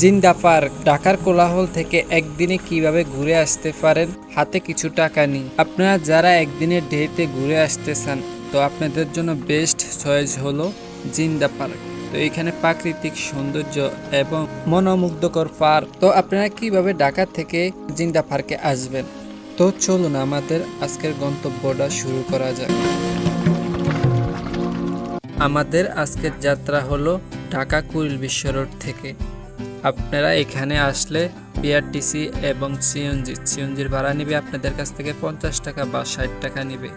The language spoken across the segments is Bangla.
জিন্দা পার্ক ঢাকার কোলাহল থেকে একদিনে কীভাবে ঘুরে আসতে পারেন? হাতে কিছু টাকা নেই। আপনারা যারা একদিনে ডেতে ঘুরে আসতে চান, তো আপনাদের জন্য বেস্ট চয়েস হলো জিন্দা পার্ক তো এখানে প্রাকৃতিক সৌন্দর্য এবং মনোমুগ্ধকর পার্ক। তো আপনারা কীভাবে ঢাকা থেকে জিন্দা পার্কে আসবেন? তো চলুন আমাদের আজকের গন্তব্যটা শুরু করা যাক। আমাদের আজকের যাত্রা হলো ঢাকা কুড়িল বিশ্ব রোড থেকে। আপনারা এখানে আসলে বিআরটিসি এবং সিএনজি সিএনজির ভাড়া নেবে, আপনাদের কাছ থেকে পঞ্চাশ টাকা বা ষাট টাকা নেবে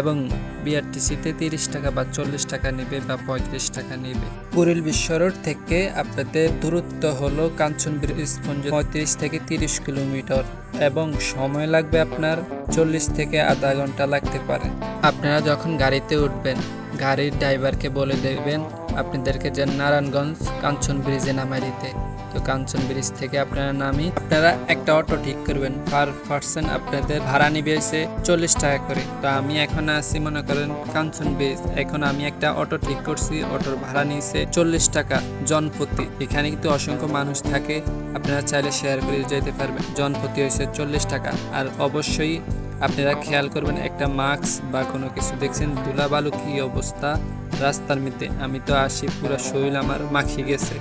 এবং বিআরটিসিতে তিরিশ টাকা বা চল্লিশ টাকা নেবে বা পঁয়ত্রিশ টাকা নেবে। কুড়িল বিশ্ব রোড থেকে আপনাদের দূরত্ব হলো কাঞ্চন ব্রিজ পঁয়ত্রিশ থেকে তিরিশ কিলোমিটার এবং সময় লাগবে আপনার চল্লিশ থেকে আধা ঘণ্টা লাগতে পারে। আপনারা যখন গাড়িতে উঠবেন, গাড়ির ড্রাইভারকে বলে দেবেন, আপনাদেরকে যে নারায়ণগঞ্জ কাঞ্চন ব্রিজে নামাই দিতে তো কাঞ্চন ব্রিজ থেকে আপনারা নামি আপনারা একটা অটো ঠিক করবেন। পার পার্সন আপনাদের ভাড়া নিবে এসে চল্লিশ টাকা করে। তো আমি এখন আছি, মনে করেন, কাঞ্চন ব্রিজ। এখন আমি একটা অটো ঠিক করছি, অটোর ভাড়া নিয়েছে চল্লিশ টাকা, জনপ্রতি। এখানে কিন্তু অসংখ্য মানুষ থাকে, আপনারা চাইলে শেয়ার করে যেতে পারবেন। জনপ্রতি হয়েছে চল্লিশ টাকা। আর অবশ্যই আপনারা খেয়াল করবেন, একটা মাস্ক বা কোনো কিছু দেখছেন ধুলা বালু কি অবস্থা রাস্তার মধ্যে। আমি তো আসি, পুরো শরীর আমার মাখিয়ে গেছে।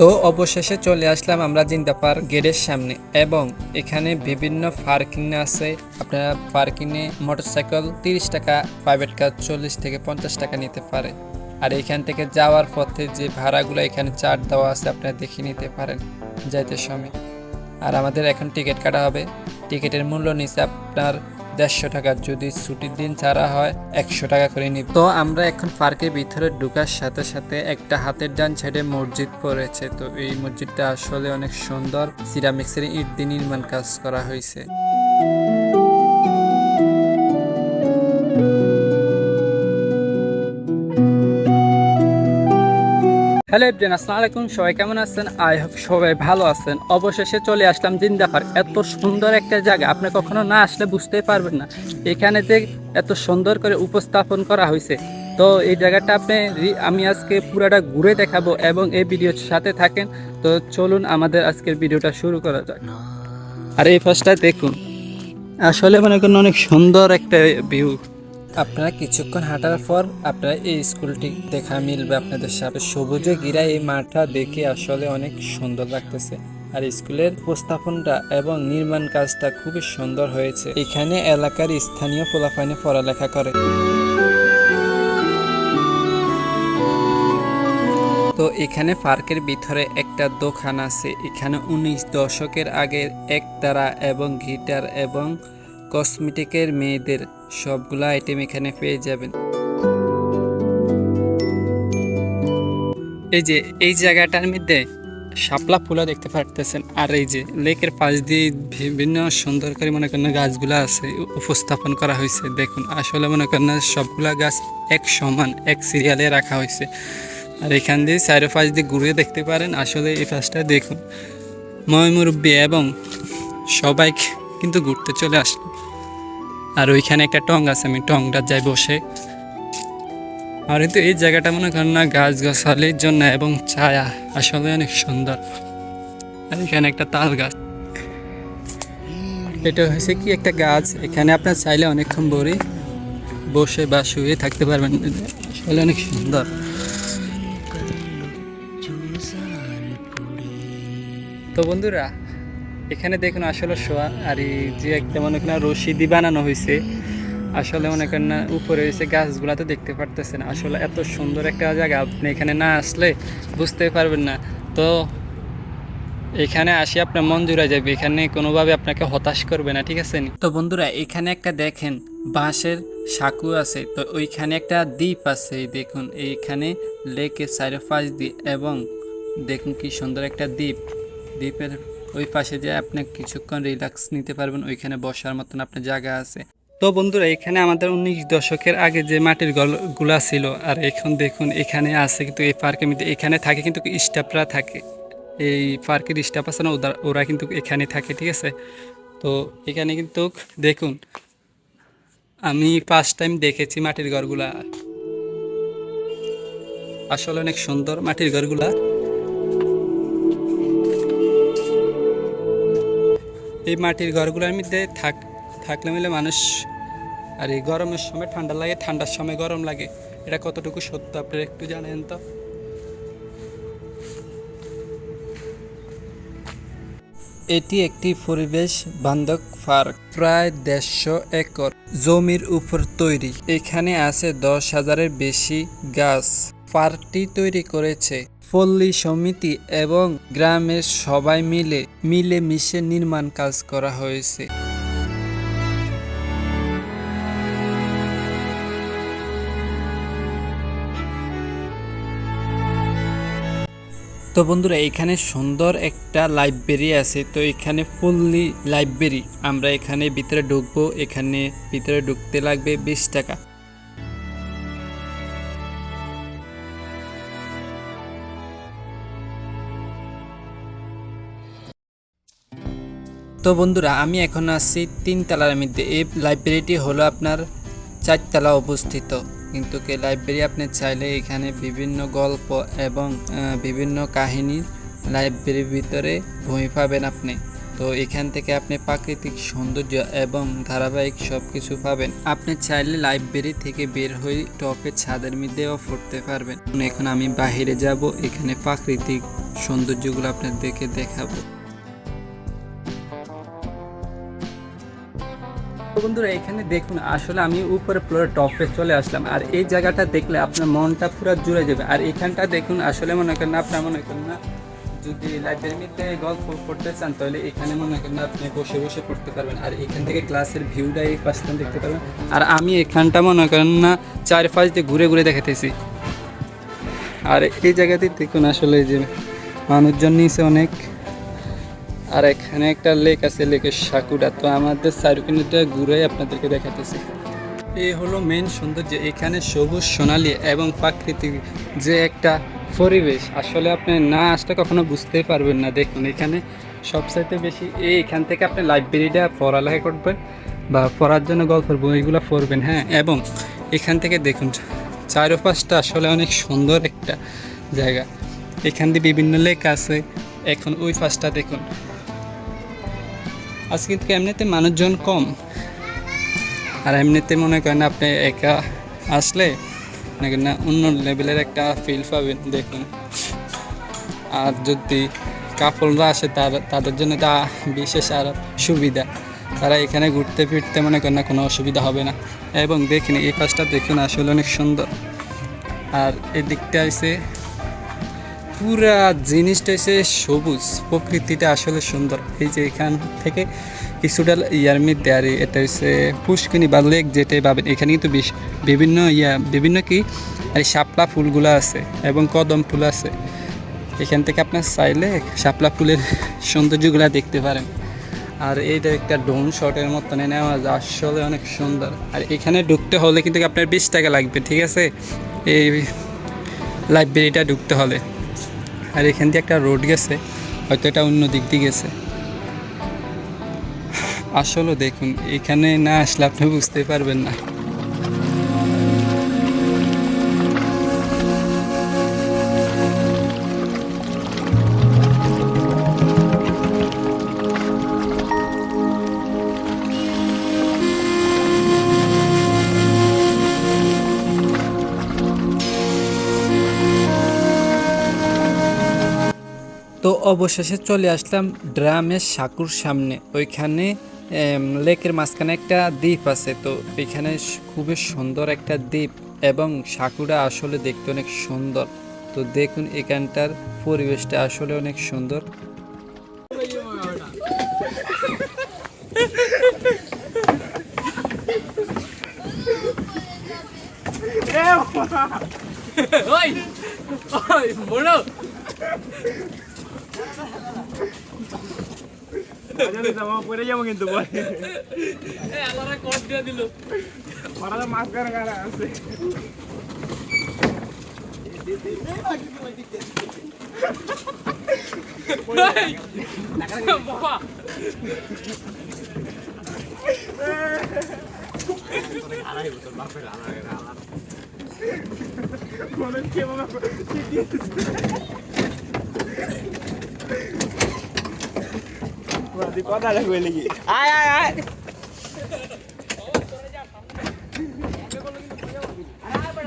তো অবশেষে চলে আসলাম আমরা জিন্দা পার্ক গেটের সামনে এবং এখানে বিভিন্ন পার্কিং আছে। আপনারা পার্কিংয়ে মোটরসাইকেল তিরিশ টাকা, প্রাইভেট কার চল্লিশ থেকে পঞ্চাশ টাকা নিতে পারে। আর এখান থেকে যাওয়ার পথে যে ভাড়াগুলো এখানে চার্ট দেওয়া আছে আপনারা দেখে নিতে পারেন যাইতে সময়। আর আমাদের এখন টিকিট কাটা হবে। টিকিটের মূল্য নিচে আপনার দেড়শো টাকা। যদি ছুটির দিন ছাড়া হয়, একশো টাকা করে নিব। তো আমরা এখন পার্কের ভিতরে ঢুকার সাথে সাথে একটা হাতের ডান সাইডে মসজিদ পড়েছে। তো এই মসজিদটা আসলে অনেক সুন্দর। সিরামিক্সের ইট দিয়ে নির্মাণ কাজ করা হয়েছে। হ্যালো এভরিয়ান আসসালামু আলাইকুম। সবাই কেমন আছেন? আই হোপ সবাই ভালো আছেন। অবশেষে চলে আসলাম জিন্দা পার্ক এত সুন্দর একটা জায়গা। আপনি কখনো না আসলে বুঝতেই পারবেন না। এখানে যে এত সুন্দর করে উপস্থাপন করা হয়েছে। তো এই জায়গাটা আপনি আমি আজকে পুরাটা ঘুরে দেখাবো এবং এই ভিডিওর সাথে থাকেন। তো চলুন আমাদের আজকের ভিডিওটা শুরু করা যাক। আর এই ফার্স্টটা দেখুন। আসলে মনে করেন অনেক সুন্দর একটা ভিউ আপনারা কিছুক্ষণ হাঁটার পর আপনারা এই স্কুলটি দেখা মিলবে আপনাদের সাথে সবুজে ঘিরা এই মাঠটা দেখে আসলে অনেক সুন্দর লাগতেছে। আর স্কুলের উপস্থাপনটা এবং নির্মাণ কাজটা খুবই সুন্দর হয়েছে। এখানে এলাকার স্থানীয় ফলাফাইনে পড়ালেখা করে। তো এখানে পার্কের ভিতরে একটা দোকান আছে। এখানে উনিশ দশকের আগের একতারা এবং গিটার এবং কসমেটিকের মেয়েদের সবগুলো আইটেম এখানে পেয়ে যাবেন। এই যে, এই জায়গাটার মধ্যে শাপলা ফুলা দেখতে পারতেছেন। আর এই যে, লেকের পাশ দিয়ে বিভিন্ন সুন্দর করে মনে করেন গাছগুলো আছে উপস্থাপন করা হয়েছে। দেখুন, আসলে মনে করেন সবগুলা গাছ এক সমান, এক সিরিয়ালে রাখা হয়েছে। আর এখান দিয়ে চারো পাশ দিয়ে ঘুরে দেখতে পারেন, আসলে এই পাশটা দেখুন। ময়মুরব্বী এবং সবাই কিন্তু ঘুরতে চলে আসলো আর ওইখানে একটা টং আছে, আমি টংটা যাই বসে। আর কিন্তু এই জায়গাটা মনে করেন না গাছ গাছালির জন্য এবং ছায়া, আসলে অনেক সুন্দর। আর এখানে একটা তাল গাছ। এটা হয়েছে কি একটা গাছ, এখানে আপনার চাইলে অনেকক্ষণ বড়ি বসে বা শুয়ে থাকতে পারবেন। আসলে অনেক সুন্দর। তো বন্ধুরা এখানে দেখুন আসলে শোয়া আর এই যে একটা মনে করেন রশি দিয়ে বানানো হয়েছে, আসলে মনে করেন না উপরে হয়েছে গাছগুলা তো দেখতে পারতেছেন। আসলে এত সুন্দর একটা জায়গা, আপনি এখানে না আসলে বুঝতে পারবেন না। তো এখানে আসি, আপনার মন জুড়ে যাবে, এখানে কোনোভাবে আপনাকে হতাশ করবে না, ঠিক আছে? তো বন্ধুরা, এখানে একটা দেখেন, বাঁশের সাঁকু আছে, তো ওইখানে একটা দ্বীপ আছে, দেখুন, এইখানে লেকের চারি পাশ দিয়ে, এবং দেখুন কি সুন্দর একটা দ্বীপ। দ্বীপের ওই পাশে যে আপনি কিছুক্ষণ রিল্যাক্স নিতে পারবেন, ওইখানে বসার মতন আপনার জায়গা আছে। তো বন্ধুরা, এখানে আমাদের উনিশ দশকের আগে যে মাটির গলগুলা ছিল, আর এখন দেখুন এখানে আছে কিন্তু এই পার্কের মধ্যে, এখানে থাকে কিন্তু স্টাফরা থাকে। এই পার্কের স্টাফ আছে না ওরা কিন্তু এখানে থাকে, ঠিক আছে? তো এখানে কিন্তু দেখুন, আমি ফার্স্ট টাইম দেখেছি মাটির ঘরগুলা। আসলে অনেক সুন্দর মাটির ঘরগুলা। এই মাটির ঘরগুলোর মধ্যে থাক, থাকলে মিলে মানুষ, আর এই গরমের সময় ঠান্ডা লাগে, ঠান্ডার সময় গরম লাগে। এটা কতটুকু সত্য আপনারা একটু জানেন তো? এটি একটি পরিবেশ বান্ধব পার্ক, প্রায় দেড়শো একর। জমির উপর তৈরি। এখানে আছে দশ হাজারের বেশি গাছ। পার্কটি তৈরি করেছে পল্লী সমিতি এবং গ্রামের সবাই মিলে মিলে মিশে নির্মাণ কাজ করা হয়েছে। তো বন্ধুরা, এখানে সুন্দর একটা লাইব্রেরি আছে। তো এখানে ফুললি লাইব্রেরি আমরা এখানে ভিতরে ঢুকবো। এখানে ভিতরে ঢুকতে লাগবে বিশ টাকা। তো বন্ধুরা, আমি এখন আছি তিনতলার মধ্যে। এই লাইব্রেরিটি হলো আপনার চারতলা অবস্থিত। কিন্তু কে লাইব্রেরি আপনি চাইলে এখানে বিভিন্ন গল্প এবং বিভিন্ন কাহিনী লাইব্রেরির ভিতরে বই পাবেন আপনি। তো এখান থেকে আপনি প্রাকৃতিক সৌন্দর্য এবং ধারাবাহিক সব কিছু পাবেন। আপনি চাইলে লাইব্রেরি থেকে বের হয়ে টপের ছাদের মধ্যেও পড়তে পারবেন। এখন আমি বাইরে যাব, এখানে প্রাকৃতিক সৌন্দর্যগুলো আপনাদেরকে দেখাবো। বন্ধুরা, এখানে দেখুন, আসলে আমি উপরে ফ্লোরে টপে চলে আসলাম। আর এই জায়গাটা দেখলে আপনার মনটা পুরো জুড়ে যাবে। আর এখানটা দেখুন, আসলে মনে করেন আপনার, মনে করেন না যদি লাইব্রেরির মধ্যে গল্প পড়তে চান, তাহলে এখানে মনে করেন আপনি বসে বসে পড়তে পারবেন। আর এখান থেকে ক্লাসের ভিউটা এই পাশটা দেখতে পারবেন। আর আমি এখানটা মনে করেন না চারপাশ দিয়ে ঘুরে ঘুরে দেখাতেছি আর এই জায়গাতে দেখুন, আসলে যে মানুষজন নিচে অনেক। আর এখানে একটা লেক আছে লেকের সাকুরা তো আমাদের চারুকিনিটা ঘুরে আপনাদেরকে দেখাতেছি। এই হলো মেন সৌন্দর্য। এখানে সবুজ সোনালি এবং প্রাকৃতিক যে একটা পরিবেশ, আসলে আপনি না আসলে কখনো বুঝতেই পারবেন না। দেখুন, এখানে সবচাইতে বেশি এই এখান থেকে আপনি লাইব্রেরিটা পড়ালেখা করবেন বা পড়ার জন্য গল্পের বইগুলো পড়বেন হ্যাঁ? এবং এখান থেকে দেখুন, চারোপাশটা আসলে অনেক সুন্দর একটা জায়গা। এখান দিয়ে বিভিন্ন লেক আছে। এখন ওই পাশটা দেখুন আজকে কিন্তু এমনিতে মানুষজন কম। আর এমনিতে মনে করেন আপনি একা আসলে না, অন্য লেভেলের একটা ফিল পাবেন, দেখুন। আর যদি কাপড়রা আসে, তার, তাদের জন্য তা বিশেষ আর সুবিধা, তারা এখানে ঘুরতে ফিরতে মনে করেন না কোনো অসুবিধা হবে না। এবং দেখুন এই পাশটা দেখুন, আসলে অনেক সুন্দর। আর এদিকটা এসে পুরা জিনিসটা হচ্ছে সবুজ, প্রকৃতিটা আসলে সুন্দর। এই যে এখান থেকে কিছুটা ইয়ার মধ্যে আর এটা হচ্ছে পুষ্কিনী বা লেক যেটাই পাবেন এখানে কিন্তু বেশ বিভিন্ন ইয়া, বিভিন্ন কি, আর শাপলা ফুলগুলো আছে এবং কদম ফুল আছে। এখান থেকে আপনার চাইলে শাপলা ফুলের সৌন্দর্যগুলো দেখতে পারেন। আর এইটা একটা ডোন শটের মতন নেওয়া যায় আসলে অনেক সুন্দর। আর এখানে ঢুকতে হলে কিন্তু আপনার বিশ টাকা লাগবে, ঠিক আছে? এই লাইব্রেরিটা ঢুকতে হলে। আর এখান দিয়ে একটা রোড গেছে, হয়তো এটা অন্য দিক দিয়ে গেছে। আসলে দেখুন, এখানে না আসলে আপনি বুঝতে পারবেন না। অবশেষে চলে আসলাম ড্রামের সাকুর সামনে। ওইখানে লেকের মাঝখানে একটা দ্বীপ আছে। তো এখানে খুবই সুন্দর একটা দ্বীপ এবং সাকুরা আসলে দেখতে অনেক সুন্দর। তো দেখুন এখানটার পরিবেশটা আসলে অনেক সুন্দর। যদি জামা পরে যাব কিন্তু পরে ওরা তো মাছ কারা কারা আছে মনে হচ্ছে বাবা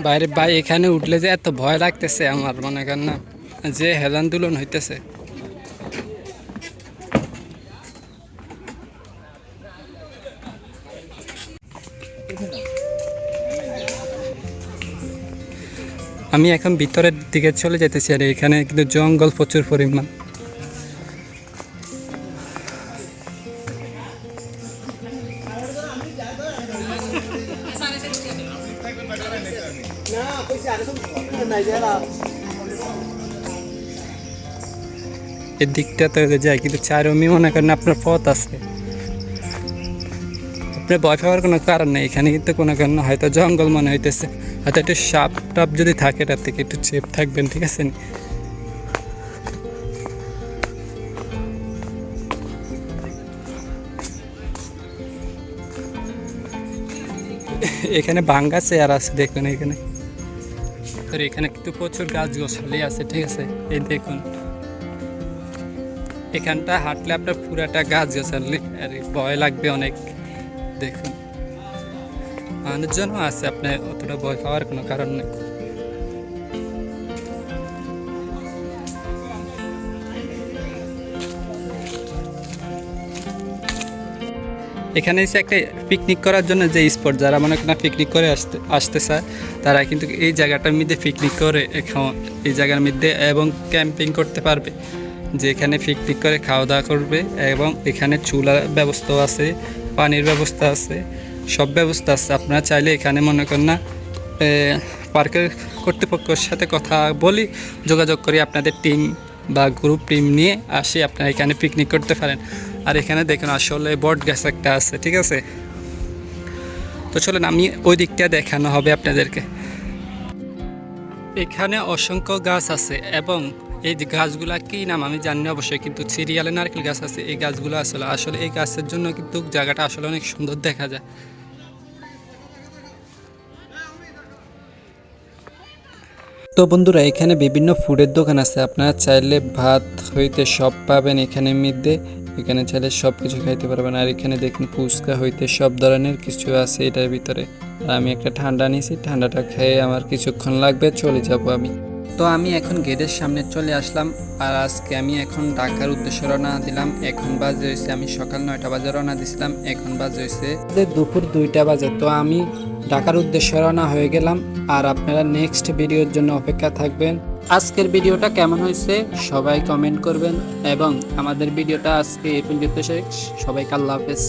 বাইরে ভাই, এখানে উঠলে যে এত ভয় লাগতেছে আমার, মনে করেন না, যে হেলান দুলন হইতেছে। আমি এখন ভিতরের দিকে চলে যেতেছি আর এখানে কিন্তু জঙ্গল প্রচুর পরিমাণ। এর দিকটা তো যায়, কিন্তু চারমি মনে করেন আপনার পথ আছে। আপনার ভয় পাওয়ার কোনো কারণ নেই, এখানে কিন্তু কোনো কারণ হয়তো জঙ্গল মনে হইতেছে। হয়তো একটু সাপ টাপ যদি থাকে তার থেকে একটু চেপ থাকবেন, ঠিক আছে? এখানে ভাঙ্গা চেয়ার আছে, দেখুন এখানে। আর এখানে কিন্তু প্রচুর গাছ গোছালি আছে, ঠিক আছে? এই দেখুন। এখানটা হাঁটলে আপনার পুরাটা গাছ গোছালি আর ভয় লাগবে অনেক। দেখুন। মানুষজনও আছে, আপনার অতটা ভয় পাওয়ার কোনো কারণ নেই। এখানে এসে একটা পিকনিক করার জন্য যে স্পট যারা মনে করেন পিকনিক করে আসতে আসতে চায় তারা কিন্তু এই জায়গাটার মধ্যে পিকনিক করে এই জায়গার মধ্যে এবং ক্যাম্পিং করতে পারবে। যে এখানে পিকনিক করে খাওয়া দাওয়া করবে এবং এখানে চুলার ব্যবস্থাও আছে, পানির ব্যবস্থা আছে, সব ব্যবস্থা আছে। আপনারা চাইলে এখানে মনে করেন না পার্কের কর্তৃপক্ষের সাথে কথা বলি, যোগাযোগ করি, আপনাদের টিম বা গ্রুপ টিম নিয়ে আসি, আপনারা এখানে পিকনিক করতে পারেন। আর এখানে দেখুন আসলে বট গাছ একটা আছে, ঠিক আছে? তো চলেন আমি ওই দিকটা দেখানো হবে আপনাদেরকে। এখানে অসংখ্য গাছ আছে এবং এই গাছগুলা কি নাম আমি জানি অবশ্যই, কিন্তু সিরিয়ালে নারকেল গাছ আছে, এই গাছগুলো আসলে আসলে এই গাছের জন্য কিন্তু জায়গাটা আসলে অনেক সুন্দর দেখা যায়। তো বন্ধুরা, এখানে বিভিন্ন ফুডের দোকান আছে, আপনারা চাইলে ভাত হইতে সব পাবেন এখানে মধ্যে এখানে চাইলে সব কিছু খাইতে পারবেন। আর এখানে দেখুন ফুচকা হইতে সব ধরনের কিছু আছে এটার ভিতরে। আর আমি একটা ঠান্ডা নিয়েছি, ঠান্ডাটা খেয়ে আমার কিছুক্ষণ লাগবে, চলে যাব আমি। তো আমি এখন গেটের সামনে চলে আসলাম। আর আজকে আমি এখন ঢাকার উদ্দেশ্যে রওনা দিলাম। এখন বাজে হয়েছে আমি সকাল নয়টা বাজে রওনা দিছিলাম। এখন বাজে হয়েছে দুপুর দুইটা বাজে। তো আমি ঢাকার উদ্দেশ্যে রওনা হয়ে গেলাম। আর আপনারা নেক্সট ভিডিওর জন্য অপেক্ষা থাকবেন। আজকের ভিডিওটা কেমন হয়েছে সবাই কমেন্ট করবেন এবং আমাদের ভিডিওটা আজকে এই পর্যন্ত শেষ। সবাইকে আল্লাহ হাফেজ।